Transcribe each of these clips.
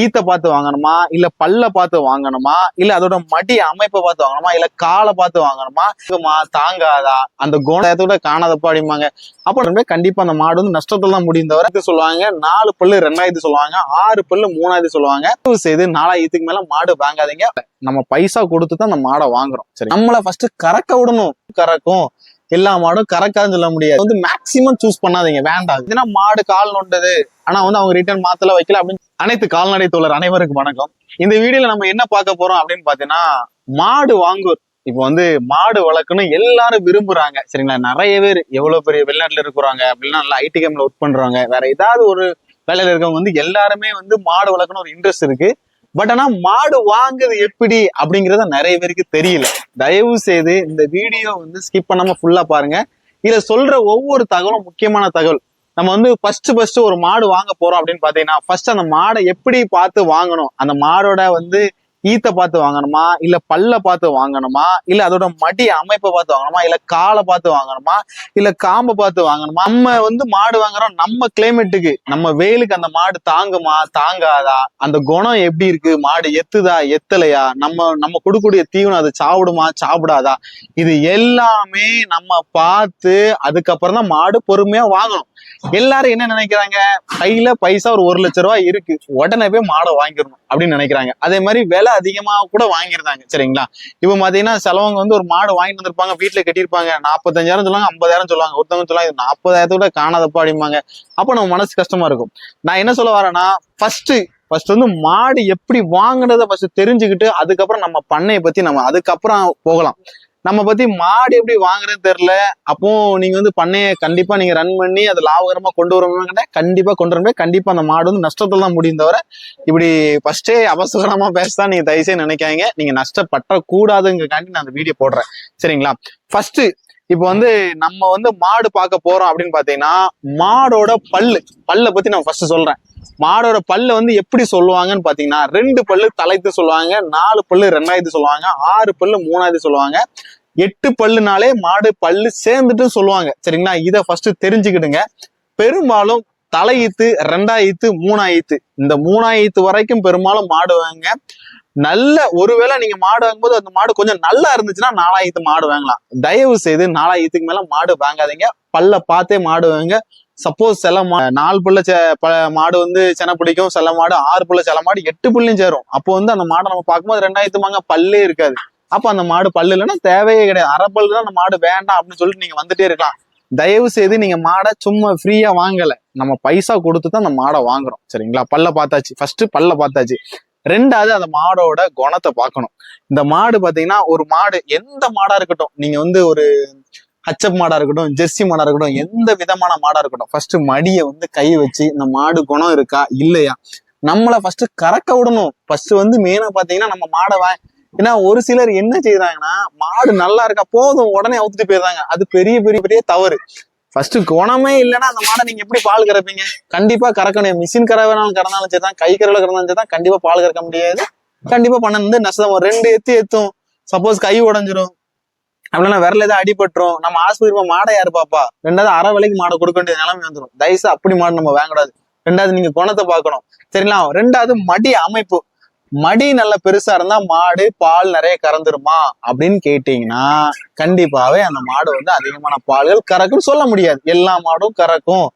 ஈத்த பார்த்து வாங்கணுமா? இல்ல பல்ல பார்த்து வாங்கணுமா? இல்ல அதோட மடி அமைப்பை பார்த்து வாங்கணுமா? இல்ல காலை பார்த்து வாங்கணுமா? தாங்காதா? அந்த குணத்தோட காணாதப்பா அப்படிம்பாங்க. அப்ப ரொம்ப கண்டிப்பா அந்த மாடு வந்து நஷ்டத்துல தான் முடிந்தவரை இது சொல்லுவாங்க நாலு பல்லு ரெண்டாயிரத்து சொல்லுவாங்க ஆறு பல்லு மூணாயிரத்து சொல்லுவாங்க. செய்து நாலாயிரத்துக்கு மேல மாடு வாங்காதீங்க. நம்ம பைசா கொடுத்து தான் அந்த மாடை வாங்குறோம். சரி நம்மள ஃபர்ஸ்ட் கறக்க விடணும். கறக்கும். எல்லா மாடும் கறக்காதுன்னு சொல்ல முடியாது. வந்து மேக்சிமம் சூஸ் பண்ணாதீங்க. வேண்டாம். இதுனா மாடு கால் நொண்டது. ஆனா வந்து அவங்க ரிட்டர்ன் மாத்தல வைக்கல அப்படின்னு அனைத்து கால்நடை தோழர் அனைவருக்கும் வணக்கம். இந்த வீடியோல நம்ம என்ன பார்க்க போறோம் அப்படின்னு பாத்தீங்கன்னா மாடு வாங்குவோர் இப்போ வந்து மாடு வளர்க்கணும் எல்லாரும் விரும்புறாங்க. சரிங்களா? நிறைய பேர் எவ்வளவு பெரிய வெளிநாட்டுல இருக்கிறாங்க அப்படின்னா நல்லா ஐடி கேம்ல ஒர்க் பண்றாங்க வேற ஏதாவது ஒரு வேலையில இருக்கவங்க வந்து எல்லாருமே வந்து மாடு வளர்க்கணும் ஒரு இன்ட்ரெஸ்ட் இருக்கு. பட் ஆனா மாடு வாங்குறது எப்படி அப்படிங்கறத நிறைய பேருக்கு தெரியல. தயவு செய்து இந்த வீடியோ வந்து ஸ்கிப் பண்ணாம ஃபுல்லா பாருங்க. இதுல சொல்ற ஒவ்வொரு தகவலும் முக்கியமான தகவல். நம்ம வந்து ஃபர்ஸ்ட் ஃபர்ஸ்ட் ஒரு மாடு வாங்க போறோம் அப்படின்னு பாத்தீங்கன்னா ஃபர்ஸ்ட் அந்த மாடை எப்படி பார்த்து வாங்கணும்? அந்த மாடோட வந்து ஈத்த பார்த்து வாங்கணுமா? இல்ல பல்ல பார்த்து வாங்கணுமா? இல்ல அதோட மடி அமைப்பை பார்த்து வாங்கணுமா? இல்ல காலை பார்த்து வாங்கணுமா? இல்ல காம்பை பார்த்து வாங்கணுமா? நம்ம வந்து மாடு வாங்குறோம். நம்ம கிளைமேட்டுக்கு நம்ம வெயிலுக்கு அந்த மாடு தாங்குமா? தாங்காதா? அந்த குணம் எப்படி இருக்கு? மாடு எத்துதா? எத்தலையா? நம்ம நம்ம கொடுக்கக்கூடிய தீவனம் அது சாப்பிடுமா? சாப்பிடாதா? இது எல்லாமே நம்ம பார்த்து அதுக்கப்புறம் தான் மாடு பொறுமையா வாங்கணும். எல்லாரும் என்ன நினைக்கிறாங்க? கையில பைசா ஒரு ஒரு லட்ச ரூபாய் இருக்கு. உடனே போய் மாடை வாங்கிடணும் அப்படின்னு நினைக்கிறாங்க. அதே மாதிரி விலை அதிகமா கூட வாங்கியிருந்தாங்க சரிங்களா? இப்ப பார்த்தீங்கன்னா சிலவங்க வந்து ஒரு மாடு வாங்கிட்டு வந்திருப்பாங்க வீட்டுல கட்டியிருப்பாங்க. நாற்பத்தஞ்சாயிரம் சொல்லுவாங்க ஐம்பதாயிரம் சொல்லுவாங்க. ஒருத்தவங்க சொல்லுவாங்க இது நாற்பதாயிரத்தோட காணாதப்பா அப்படிம்பாங்க. அப்ப நம்ம மனசு கஷ்டமா இருக்கும். நான் என்ன சொல்ல வரேன்னா ஃபர்ஸ்ட் ஃபர்ஸ்ட் வந்து மாடு எப்படி வாங்கினதை ஃபர்ஸ்ட் தெரிஞ்சுக்கிட்டு அதுக்கப்புறம் நம்ம பண்ணையை பத்தி நம்ம அதுக்கப்புறம் போகலாம். நம்ம பத்தி மாடு எப்படி வாங்குறேன்னு தெரியல. அப்போ நீங்க வந்து பண்ணைய கண்டிப்பா நீங்க ரன் பண்ணி அதை லாபகரமா கொண்டு வரணும்னா கண்டிப்பா கொண்டு வரணும் கண்டிப்பா அந்த மாடு வந்து நஷ்டத்துல தான் முடியும் தவிர இப்படி ஃபர்ஸ்டே அவசரமா பேசதான் நீங்க தயவுசெய்து நினைக்காங்க நீங்க நஷ்டப்பட்ட கூடாதுங்கிறக்காண்டி நான் அந்த வீடியோ போடுறேன். சரிங்களா? ஃபர்ஸ்ட் இப்போ வந்து நம்ம வந்து மாடு பார்க்க போறோம் அப்படின்னு பாத்தீங்கன்னா மாடோட பல்லு பல்ல பத்தி நான் ஃபர்ஸ்ட் சொல்றேன். மாடோட பல்லு வந்து எப்படி சொல்லுவாங்கன்னு பாத்தீங்கன்னா ரெண்டு பல்லு தலைத்து சொல்லுவாங்க நாலு பல்லு ரெண்டாயிரத்து சொல்லுவாங்க ஆறு பல்லு மூணாயிரத்து சொல்லுவாங்க. எட்டு பல்லுனாலே மாடு பல்லு சேர்ந்துட்டு சொல்லுவாங்க. சரிங்களா? இதை ஃபர்ஸ்ட் தெரிஞ்சுக்கிடுங்க. பெரும்பாலும் தலையீத்து ரெண்டாயிரத்து மூணாயிரத்து. இந்த மூணாயிரத்து வரைக்கும் பெரும்பாலும் மாடு வாங்க நல்ல ஒருவேளை நீங்க மாடு வாங்கும்போது அந்த மாடு கொஞ்சம் நல்லா இருந்துச்சுன்னா நாலாயிரத்து மாடு வாங்கலாம். தயவு செய்து நாலாயிரத்துக்கு மேல மாடு வாங்காதீங்க. பல்ல பார்த்தே மாடு வாங்க சப்போஸ் சில நாலு புள்ள ப- மாடு வந்து சென பிடிக்கும். சில மாடு ஆறு புள்ள சில மாடு எட்டு புள்ளையும் சேரும். அப்போ வந்து அந்த மாடை நம்ம பார்க்கும்போது ரெண்டாயிரத்து மாங்க பல்லே இருக்காது. அப்ப அந்த மாடு பல்லு இல்லைன்னா தேவையே கிடையாது. அரை பல்லு தான் அந்த மாடு வேண்டாம் அப்படின்னு சொல்லிட்டு நீங்க வந்துட்டே இருக்கலாம். தயவு செய்து நீங்க மாடை சும்மா ஃப்ரீயா வாங்கல. நம்ம பைசா கொடுத்து தான் அந்த மாடை வாங்குறோம். சரிங்களா? பல்ல பார்த்தாச்சு. ஃபர்ஸ்ட் பல்ல பார்த்தாச்சு. ரெண்டாவது அந்த மாடோட குணத்தை பார்க்கணும். இந்த மாடு பாத்தீங்கன்னா ஒரு மாடு எந்த மாடா இருக்கட்டும். நீங்க வந்து ஒரு ஹச்சப் மாடா இருக்கட்டும் ஜெர்சி மாடா இருக்கட்டும் எந்த விதமான மாடா இருக்கட்டும் ஃபர்ஸ்ட் மடியை வந்து கை வச்சு இந்த மாடு குணம் இருக்கா இல்லையா? நம்மள ஃபர்ஸ்ட் கறக்க விடணும். ஃபர்ஸ்ட் வந்து மெயினா பாத்தீங்கன்னா நம்ம மாடை வா ஏன்னா ஒரு சிலர் என்ன செய்யறாங்கன்னா மாடு நல்லா இருக்கா போதும் உடனே அவுத்துட்டு போயிடுறாங்க. அது பெரிய பெரிய பெரிய தவறு. ஃபர்ஸ்ட் குணமே இல்லைன்னா அந்த மாடை நீங்க எப்படி பால் கறப்பீங்க? கண்டிப்பா கறக்கணும். மிஷின் கறவைனாலும் கறந்தாலும் சரி தான் கை கறவை கறந்தாலும் சரி தான் கண்டிப்பா பால் கறக்க முடியாது. கண்டிப்பா பண்ண வந்து நஷ்டம் ரெண்டு எத்து எத்தும். சப்போஸ் கை உடஞ்சிரும். அப்படின்னா விரல ஏதாவது அடிபட்டுரும். நம்ம ஆஸ்பத்திரி போய் மாடை யாரு பாப்பா? ரெண்டாவது அரை விலைக்கு மாடை கொடுக்க வேண்டிய நிலைமை வந்துடும் தயவுசு அப்படி மாடு நம்ம வாங்கக்கூடாது. ரெண்டாவது நீங்க குணத்தை பார்க்கணும். சரிங்களா? ரெண்டாவது மடி அமைப்பு. மடி நல்ல பெருசா இருந்தா மாடு பால் நிறைய கறந்துருமா? அப்படின்னு கேட்டீங்கன்னா கண்டிப்பாவே அந்த மாடு வந்து அதிகமான பால்கள் கறக்குன்னு சொல்ல முடியாது. எல்லா மாடும் கறக்கும்.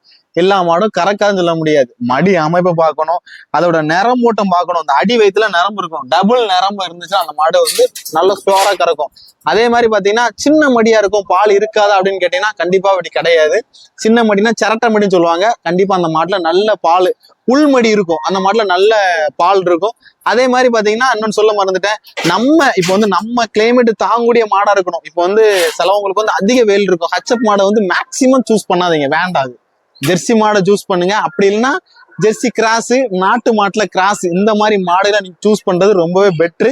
எல்லா மாடும் கறக்காதுன்னு சொல்ல முடியாது. மடி அமைப்பை பார்க்கணும் அதோட நிறம் மூட்டம் பார்க்கணும். அந்த அடி வயிற்றுல நிரம்பு இருக்கும். டபுள் நிரம்பு இருந்துச்சுன்னா அந்த மாடு வந்து நல்ல ஸ்டோரா கறக்கும். அதே மாதிரி பாத்தீங்கன்னா சின்ன மடியா இருக்கும். பால் இருக்காதா அப்படின்னு கேட்டீங்கன்னா கண்டிப்பா அப்படி கிடையாது. சின்ன மடினா சிரட்டை மடின்னு சொல்லுவாங்க. கண்டிப்பா அந்த மாட்டுல நல்ல பால் உள்மடி இருக்கும். அந்த மாட்டுல நல்ல பால் இருக்கும். அதே மாதிரி பாத்தீங்கன்னா இன்னொன்னு சொல்ல மறந்துட்டேன். நம்ம இப்போ வந்து நம்ம கிளைமேட் தாங்கக்கூடிய மாடா இருக்கணும். இப்போ வந்து சிலவங்களுக்கு வந்து அதிக வெயில் இருக்கும். ஹச்சப் மாடை வந்து மேக்சிமம் சூஸ் பண்ணாதீங்க. வேண்டாம் ஜெர்சி மாடை சூஸ் பண்ணுங்க. அப்படி இல்லைன்னா ஜெர்சி கிராஸ் நாட்டு மாட்டில் கிராஸ் இந்த மாதிரி மாடுகளை நீங்க சூஸ் பண்றது ரொம்பவே பெட்ரு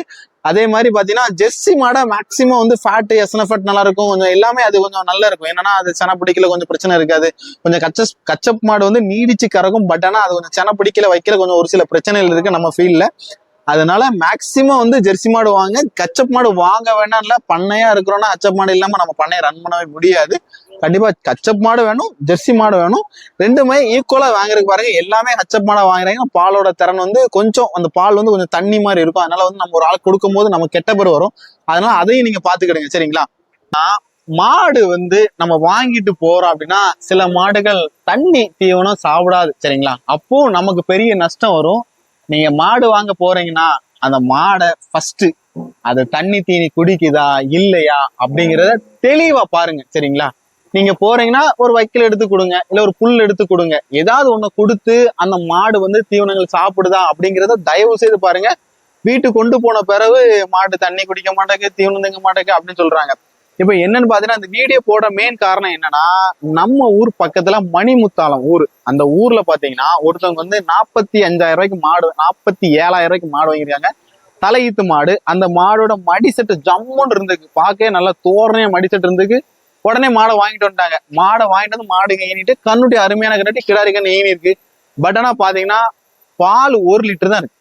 அதே மாதிரி பார்த்தீங்கன்னா ஜெர்சி மாடை மேக்ஸிமம் வந்து ஃபேட் எசனஃபேட் நல்லா இருக்கும் கொஞ்சம் எல்லாமே அது கொஞ்சம் நல்லா இருக்கும் என்னன்னா அது சென பிடிக்கல கொஞ்சம் பிரச்சனை இருக்காது. கொஞ்சம் கச்ச கச்சப் மாடு வந்து நீடிச்சு கறக்கும் பட் ஆனால் அது கொஞ்சம் சென பிடிக்கல வைக்கிற கொஞ்சம் ஒரு சில பிரச்சனைகள் இருக்கு நம்ம ஃபீல்டில் அதனால மேக்சிமம் வந்து ஜெர்சி மாடு வாங்க. கச்சப் மாடு வாங்க வேணாம் இல்ல பண்ணையா இருக்கிறோம்னா அச்சப் மாடு இல்லாம நம்ம பண்ணையை ரன் பண்ணவே முடியாது. கண்டிப்பா கச்சப் மாடு வேணும் ஜெர்சி மாடு வேணும். ரெண்டுமே ஈக்குவலா வாங்குறதுக்கு பாருங்க எல்லாமே கச்சப் மாடை வாங்குறாங்க. பாலோட திறன் வந்து கொஞ்சம் அந்த பால் வந்து கொஞ்சம் தண்ணி மாதிரி இருக்கும். அதனால வந்து நம்ம ஒரு ஆள் கொடுக்கும் போது நம்ம கெட்ட பேர் வரும். அதனால அதையும் நீங்க பாத்துக்கிடுங்க சரிங்களா? மாடு வந்து நம்ம வாங்கிட்டு போறோம் அப்படின்னா சில மாடுகள் தண்ணி தீவனம் சாப்பிடாது சரிங்களா? அப்போ நமக்கு பெரிய நஷ்டம் வரும். நீங்க மாடு வாங்க போறீங்கன்னா அந்த மாடை ஃபர்ஸ்ட் அது தண்ணி தீனி குடிக்குதா இல்லையா அப்படிங்கிறத தெளிவா பாருங்க சரிங்களா? நீங்க போறீங்கன்னா ஒரு வைக்கல் எடுத்து கொடுங்க இல்ல ஒரு புல் எடுத்து கொடுங்க. ஏதாவது ஒண்ணு கொடுத்து அந்த மாடு வந்து தீவனங்கள் சாப்பிடுதா அப்படிங்கிறத தயவு செய்து பாருங்க. வீட்டுக்கு கொண்டு போன பிறகு மாடு தண்ணி குடிக்க மாட்டேங்குது தீவனம் தங்க மாட்டேங்குது அப்படின்னு சொல்றாங்க. இப்போ என்னன்னு பார்த்தீங்கன்னா அந்த வீடியோ போட மெயின் காரணம் என்னன்னா நம்ம ஊர் பக்கத்துல மணிமுத்தாலம் ஊர். அந்த ஊர்ல பாத்தீங்கன்னா ஒருத்தவங்க வந்து நாற்பத்தி அஞ்சாயிரம் ரூபாய்க்கு மாடு நாற்பத்தி ஏழாயிரம் ரூபாய்க்கு மாடு வாங்கியிருக்காங்க. தலையீத்து மாடு அந்த மாடோட மடிசெட்டு ஜம்முன்னு இருந்துக்கு பார்க்கவே நல்லா தோரணையா மடிசெட்டு இருந்துக்கு உடனே மாடை வாங்கிட்டு வந்துட்டாங்க. மாடை வாங்கிட்டு வந்து மாடு ஏனிட்டு கண்ணுட்டி அருமையான கட்டி கிடாரி கண்ணு ஈனி இருக்கு பட் ஆனா பாத்தீங்கன்னா பால் ஒரு லிட்டர் தான் இருக்கு.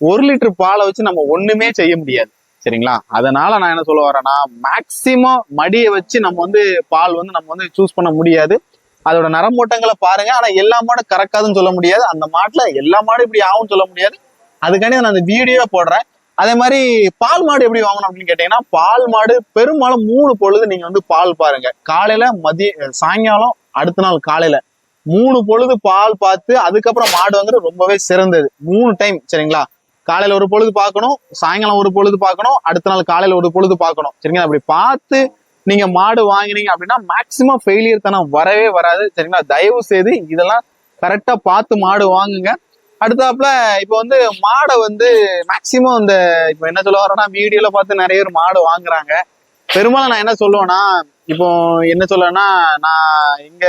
ஒரு லிட்டர் பாலை வச்சு நம்ம ஒண்ணுமே செய்ய முடியாது. சரிங்களா? அதனால நான் என்ன சொல்ல வரேன்னா மேக்சிமம் மடியை வச்சு நம்ம வந்து பால் வந்து நம்ம வந்து சூஸ் பண்ண முடியாது. அதோட நரம்போட்டங்களை பாருங்க. ஆனா எல்லா மாடும் கறக்காதுன்னு சொல்ல முடியாது. அந்த மாட்டுல எல்லா மாடும் இப்படி ஆகும்னு சொல்ல முடியாது. அதுக்காண்டி நான் அந்த வீடியோ போடுறேன். அதே மாதிரி பால் மாடு எப்படி வாங்கணும் அப்படின்னு கேட்டீங்கன்னா பால் மாடு பெரும்பாலும் மூணு பொழுது நீங்க வந்து பால் பாருங்க. காலையில மதிய சாயங்காலம் அடுத்த நாள் காலையில மூணு பொழுது பால் பார்த்து அதுக்கப்புறம் மாடு வாங்குறது ரொம்பவே சிறந்தது. மூணு டைம் சரிங்களா? காலையில ஒரு பொழுது பார்க்கணும் சாயங்காலம் ஒரு பொழுது பார்க்கணும் அடுத்த நாள் காலையில ஒரு பொழுது பார்க்கணும். சரிங்களா? அப்படி பார்த்து நீங்க மாடு வாங்கினீங்க அப்படின்னா மேக்சிமம் ஃபெயிலியர் தனம் வரவே வராது. சரிங்களா? தயவு செய்து இதெல்லாம் கரெக்டா பார்த்து மாடு வாங்குங்க. அடுத்தாப்புல இப்போ வந்து மாடை வந்து மேக்சிமம் இந்த இப்போ என்ன சொல்ல வரோம்னா வீடியோல பார்த்து நிறைய பேர் மாடு வாங்குறாங்க. பெரும்பாலும் நான் என்ன சொல்லுவேன்னா இப்போ என்ன சொல்லனா நான் இங்க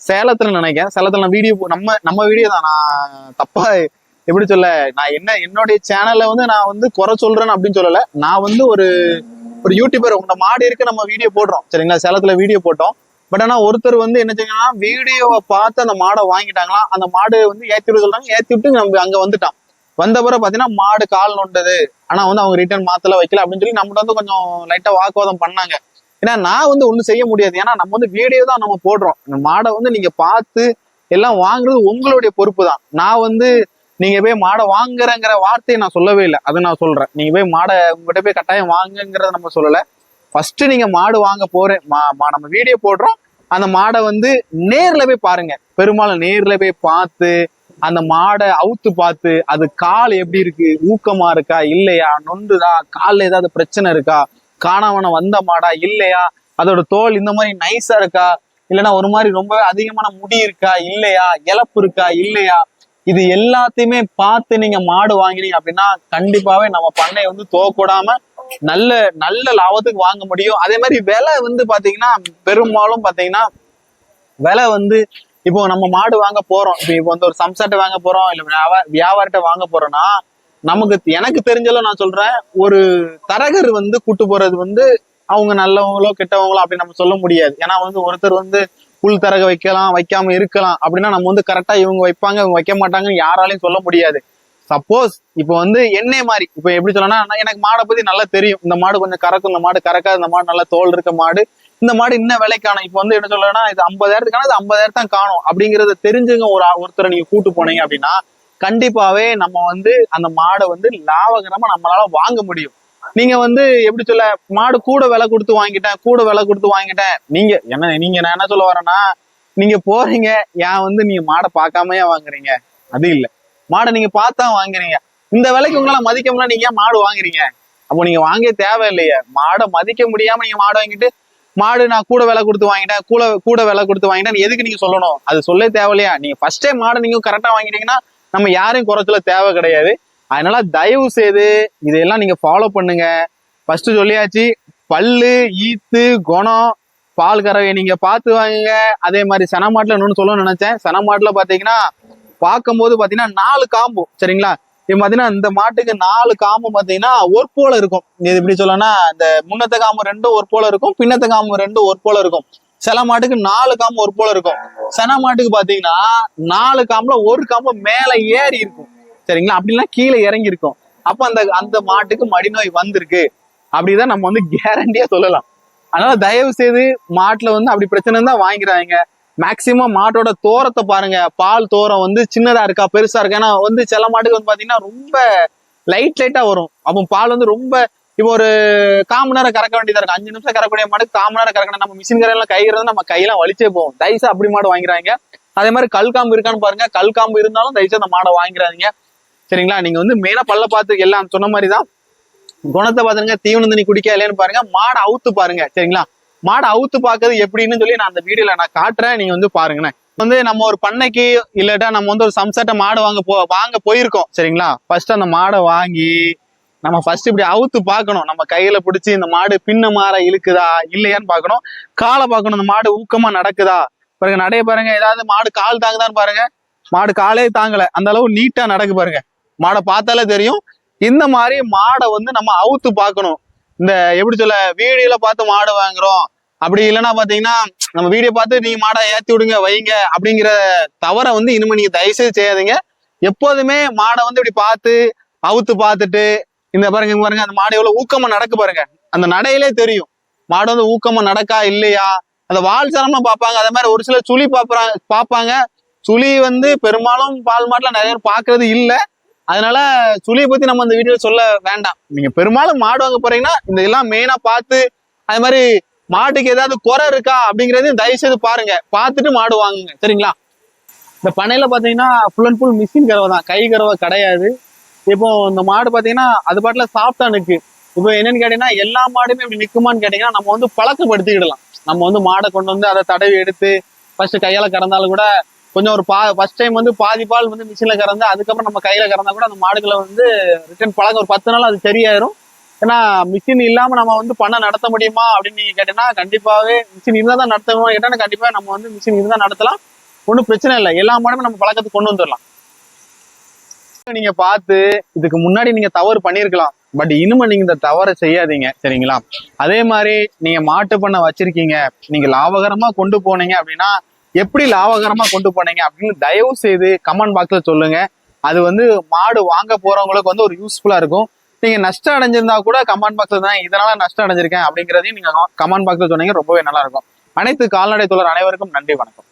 சேலத்துல நினைக்கிறேன். சேலத்துல நான் வீடியோ நம்ம நம்ம வீடியோ தான். நான் தப்பா எப்படி சொல்ல நான் என்ன என்னுடைய சேனல்ல வந்து நான் வந்து குறை சொல்றேன் அப்படின்னு சொல்லல. நான் வந்து ஒரு ஒரு யூடியூபர் உங்களோட மாடு இருக்கு நம்ம வீடியோ போடுறோம். சரிங்களா? சேலத்துல வீடியோ போட்டோம். பட் ஆனா ஒருத்தர் வந்து என்ன செய்யணும்னா வீடியோவை பார்த்து அந்த மாடை வாங்கிட்டாங்களாம் அந்த மாடு வந்து ஏத்தி விட சொல்றாங்க. ஏத்தி விட்டு நம்ம அங்க வந்துட்டான். வந்த பிறகு பாத்தீங்கன்னா மாடு கால் நொண்டது. ஆனா வந்து அவங்க ரிட்டர்ன் மாத்தல வைக்கல அப்படின்னு சொல்லி நம்மகிட்ட வந்து கொஞ்சம் லைட்டா வாக்குவாதம் பண்ணாங்க. ஏன்னா நான் வந்து ஒண்ணும் செய்ய முடியாது. ஏன்னா நம்ம வந்து வீடியோ தான் நம்ம போடுறோம். இந்த மாடை வந்து நீங்க பார்த்து எல்லாம் வாங்குறது உங்களுடைய பொறுப்பு தான். நான் வந்து நீங்க போய் மாடை வாங்குறங்கிற வார்த்தையை நான் சொல்லவே இல்லை. அது நான் சொல்றேன். நீங்க போய் மாடை உங்ககிட்ட போய் கட்டாயம் வாங்குங்கிறத நம்ம சொல்லல. ஃபர்ஸ்ட் நீங்க மாடு வாங்க போறேன். மா- மா- நம்ம வீடியோ போடுறோம். அந்த மாடை வந்து நேர்ல போய் பாருங்க. பெரும்பாலும் நேர்ல போய் பார்த்து அந்த மாடை அவுத்து பார்த்து அது கால் எப்படி இருக்கு? ஊக்கமா இருக்கா? இல்லையா? நொண்டுதா கால்ல ஏதாவது பிரச்சனை இருக்கா? காணாமன வந்த மாடா? இல்லையா? அதோட தோல் இந்த மாதிரி நைஸா இருக்கா? இல்லைன்னா ஒரு மாதிரி ரொம்ப அதிகமான முடி இருக்கா? இல்லையா? இழப்பு இருக்கா? இல்லையா? இது எல்லாத்தையுமே பார்த்து நீங்க மாடு வாங்கினீங்க அப்படின்னா கண்டிப்பாவே நம்ம பண்ணையை வந்து தோக்கூடாம நல்ல நல்ல லாபத்துக்கு வாங்க முடியும். அதே மாதிரி விலை வந்து பாத்தீங்கன்னா பெரும்பாலும் பாத்தீங்கன்னா விலை வந்து இப்போ நம்ம மாடு வாங்க போறோம். இப்போ இப்போ வந்து ஒரு சம்சாட்டை வாங்க போறோம் இல்ல வியாபா- வியாபாரிட்ட வாங்க போறோம்னா நமக்கு எனக்கு தெரிஞ்சளவு நான் சொல்றேன் ஒரு தரகர் வந்து கூட்டு போறது வந்து அவங்க நல்லவங்களோ கெட்டவங்களோ அப்படின்னு நம்ம சொல்ல முடியாது. ஏன்னா வந்து ஒருத்தர் வந்து புல் தரக வைக்கலாம் வைக்காம இருக்கலாம். அப்படின்னா நம்ம வந்து கரெக்டா இவங்க வைப்பாங்க இவங்க வைக்க மாட்டாங்கன்னு யாராலையும் சொல்ல முடியாது. சப்போஸ் இப்போ வந்து என்னை மாதிரி இப்போ எப்படி சொல்லணும்னா எனக்கு மாடை பத்தி நல்லா தெரியும். இந்த மாடு கொஞ்சம் கறக்கும் இந்த மாடு கறக்காது இந்த மாடு நல்லா தோல் இருக்க மாடு. இந்த மாடு இன்ன விலைக்கான இப்போ வந்து என்ன சொல்லணும்னா இது ஐம்பதாயிரத்துக்கான இது ஐம்பதாயிரம் தான் காணும். அப்படிங்கறத தெரிஞ்சுங்க ஒரு ஒருத்தரை நீங்க கூட்டு போனீங்க அப்படின்னா கண்டிப்பாவே நம்ம வந்து அந்த மாடை வந்து லாபகரமா நம்மளால வாங்க முடியும். நீங்க வந்து எப்படி சொல்ல மாடு கூட விலை கொடுத்து வாங்கிட்டேன் கூட விலை கொடுத்து வாங்கிட்டேன். நீங்க என்ன நீங்க நான் என்ன சொல்ல வரேன்னா நீங்க போறீங்க ஏன் வந்து நீங்க மாடை பார்க்காமயே வாங்குறீங்க? அது இல்ல. மாடை நீங்க பார்த்தா வாங்குறீங்க. இந்த விலைக்கு உங்களால மதிக்க முடியல நீங்க ஏன் மாடு வாங்குறீங்க? அப்போ நீங்க வாங்க தேவையில்லையே. மாடை மதிக்க முடியாம நீங்க மாடு வாங்கிட்டு மாடு நான் கூட விலை கொடுத்து வாங்கிட்டேன் கூட கூட விலை கொடுத்து வாங்கிட்டேன் எதுக்கு நீங்க சொல்லணும்? அது சொல்ல தேவையில்லையா? நீங்க ஃபர்ஸ்ட் டைம் மாடு நீங்க கரெக்டா வாங்கிட்டீங்கன்னா நம்ம யாரையும் குறைச்சல தேவை கிடையாது. அதனால தயவு செய்து இதையெல்லாம் நீங்க ஃபாலோ பண்ணுங்க. ஃபர்ஸ்ட் சொல்லியாச்சு பல்லு ஈத்து குணம் பால் கறவை நீங்க பார்த்து வாங்குங்க. அதே மாதிரி சனமாட்டில் இன்னொன்று சொல்லணும்னு நினைச்சேன். சனமாட்டில் பார்த்தீங்கன்னா பார்க்கும்போது பார்த்தீங்கன்னா நாலு காம்பு சரிங்களா? இப்போ பாத்தீங்கன்னா இந்த மாட்டுக்கு நாலு காம்பு பாத்தீங்கன்னா ஒரு போல இருக்கும். இது எப்படி சொல்லணும்னா இந்த முன்னத்த காம்பு ரெண்டும் ஒரு போல இருக்கும் பின்னத்த காம்பு ரெண்டும் ஒரு போல இருக்கும். சில மாட்டுக்கு நாலு காம்பு ஒரு போல இருக்கும். சென மாட்டுக்கு பாத்தீங்கன்னா நாலு காம்புல ஒரு காம்பு மேல ஏறி இருக்கும். சரிங்களா? அப்படிலாம் கீழே இறங்கி இருக்கும் அப்ப அந்த அந்த மாட்டுக்கு மடிநோய் வந்திருக்கு. அப்படிதான் நம்ம வந்து கேரண்டியா சொல்லலாம். அதனால தயவு செய்து மாட்டுல வந்து அப்படி பிரச்சனை தான் வாங்கிறாங்க மேக்சிமம் மாட்டோட தோரத்தை பாருங்க. பால் தோரம் வந்து சின்னதா இருக்கா பெருசா இருக்கா? ஏன்னா வந்து சில மாட்டுக்கு வந்து பாத்தீங்கன்னா ரொம்ப லைட் லைட்டா வரும். அப்போ பால் வந்து ரொம்ப இப்போ ஒரு காம நேரம் கறக்க வேண்டியதா இருக்கும். அஞ்சு நிமிஷம் கறக்கக்கூடிய மாடு காம நேரம் கறக்கணும். நம்ம மிஷின் கரையெல்லாம் கைகிறது நம்ம கையெல்லாம் வலிச்சே போகும். தயவுசு அப்படி மாடு வாங்கிறாங்க அதே மாதிரி கல்காம்பு இருக்கான்னு பாருங்க. கல்காம்பு இருந்தாலும் தயவுசு அந்த மாடை வாங்கிறாதீங்க சரிங்களா? நீங்க வந்து மெயினா பல்ல பார்த்து எல்லாம் சொன்ன மாதிரி தான். குணத்தை பாத்துருங்க தீவனம் தண்ணி குடிக்க இல்லையான்னு பாருங்க மாடை அவுத்து பாருங்க சரிங்களா? மாடை அவுத்து பார்க்கறது எப்படின்னு சொல்லி நான் அந்த வீடியோல நான் காட்டுறேன் நீங்க வந்து பாருங்கண்ணே வந்து நம்ம ஒரு பண்ணைக்கு இல்லாட்டா நம்ம வந்து ஒரு சம்சாட்ட மாடு வாங்க போ வாங்க போயிருக்கோம் சரிங்களா? ஃபர்ஸ்ட் அந்த மாடை வாங்கி நம்ம ஃபர்ஸ்ட் இப்படி அவுத்து பார்க்கணும். நம்ம கையில பிடிச்சி இந்த மாடு பின்ன மாற இழுக்குதா இல்லையான்னு பார்க்கணும். காலை பார்க்கணும் இந்த மாடு ஊக்கமா நடக்குதா? பாருங்க நடைய பாருங்க ஏதாவது மாடு கால் தாங்குதான்னு பாருங்க. மாடு காலே தாங்கல அந்த அளவு நீட்டா நடக்கு பாருங்க. மாடை பார்த்தாலே தெரியும். இந்த மாதிரி மாடை வந்து நம்ம அவுத்து பார்க்கணும். இந்த எப்படி சொல்ல வீடியோல பார்த்து மாடு வாங்குறோம். அப்படி இல்லைன்னா பாத்தீங்கன்னா நம்ம வீடியோ பார்த்து நீங்க மாடை ஏத்தி விடுங்க வைங்க அப்படிங்கிற தவறை வந்து இனிமே நீங்க தயவுசெய்து செய்யாதீங்க. எப்போதுமே மாடை வந்து இப்படி பார்த்து அவுத்து பார்த்துட்டு இந்த பாருங்க பாருங்க அந்த மாடு எவ்வளவு ஊக்கமா நடக்கு பாருங்க. அந்த நடையிலே தெரியும். மாடு வந்து ஊக்கமா நடக்கா இல்லையா? அந்த வால் சரமா பார்ப்பாங்க. அதே மாதிரி ஒரு சில சுழி பாப்புறாங்க பார்ப்பாங்க. சுழி வந்து பெரும்பாலும் பால் மாட்டுல நிறைய பேர் பாக்குறது இல்லை. அதனால சுழியை பத்தி நம்ம அந்த வீடியோ சொல்ல வேண்டாம். நீங்க பெரும்பாலும் மாடு வாங்க போறீங்கன்னா இந்த எல்லாம் மெயினா பார்த்து அது மாதிரி மாட்டுக்கு ஏதாவது குறை இருக்கா அப்படிங்கறதையும் தயவு செய்து பாருங்க. பார்த்துட்டு மாடு வாங்குங்க. சரிங்களா? இந்த பண்ணையில பாத்தீங்கன்னா ஃபுல் அண்ட் ஃபுல் மிஷின் கறவை தான். கை கறவை கிடையாது. இப்போ இந்த மாடு பாத்தீங்கன்னா அது பாட்டுல சாப்பிட்டா நிக்கு. இப்போ என்னன்னு கேட்டீங்கன்னா எல்லா மாடுமே இப்படி நிக்குமான்னு கேட்டீங்கன்னா நம்ம வந்து பழக்கப்படுத்திக்கிடலாம். நம்ம வந்து மாடை கொண்டு வந்து அதை தடவி எடுத்து ஃபர்ஸ்ட் கையால கறந்தாலும் கூட கொஞ்சம் ஒரு பா ஃபர்ஸ்ட் டைம் வந்து பாதி பால் வந்து மிஷின்ல கறந்து அதுக்கப்புறம் நம்ம கையில கறந்தா கூட அந்த மாடுகளை வந்து ரிட்டர்ன் பழக்கம் ஒரு பத்து நாள் அது சரியாயிரும். ஏன்னா மிஷின் இல்லாம நம்ம வந்து பண்ண நடத்த முடியுமா அப்படின்னு நீங்க கேட்டீங்கன்னா கண்டிப்பாவே மிஷின் இருந்தால் தான் நடத்தணும் கேட்டா கண்டிப்பா நம்ம வந்து மிஷின் இருந்தா நடத்தலாம். ஒன்றும் பிரச்சனை இல்லை. எல்லா மாடுமே நம்ம பழக்கத்துக்கு கொண்டு வந்துடலாம் நீங்க பார்த்து இதுக்கு முன்னாடி நீங்க தவறு பண்ணிருக்கலாம் பட் இனிமே நீங்க இந்த தவறை செய்யாதீங்க. சரிங்களா? அதே மாதிரி நீங்க மாட்டு பண்ண வச்சிருக்கீங்க. நீங்க லாபகரமா கொண்டு போனீங்க அப்படின்னா எப்படி லாபகரமா கொண்டு போனீங்க அப்படின்னு தயவு செய்து கமெண்ட் பாக்ஸ்ல சொல்லுங்க. அது வந்து மாடு வாங்க போறவங்களுக்கு வந்து ஒரு யூஸ்ஃபுல்லா இருக்கும். நீங்க நஷ்டம் அடைஞ்சிருந்தா கூட கமெண்ட் பாக்ஸ்ல தான் இதனால நஷ்டம் அடைஞ்சிருக்கேன் அப்படிங்கறதையும் நீங்க கமெண்ட் பாக்ஸ்ல சொன்னீங்க ரொம்பவே நல்லா இருக்கும். அனைத்து கால்நடை தொழில் அனைவருக்கும் நன்றி வணக்கம்.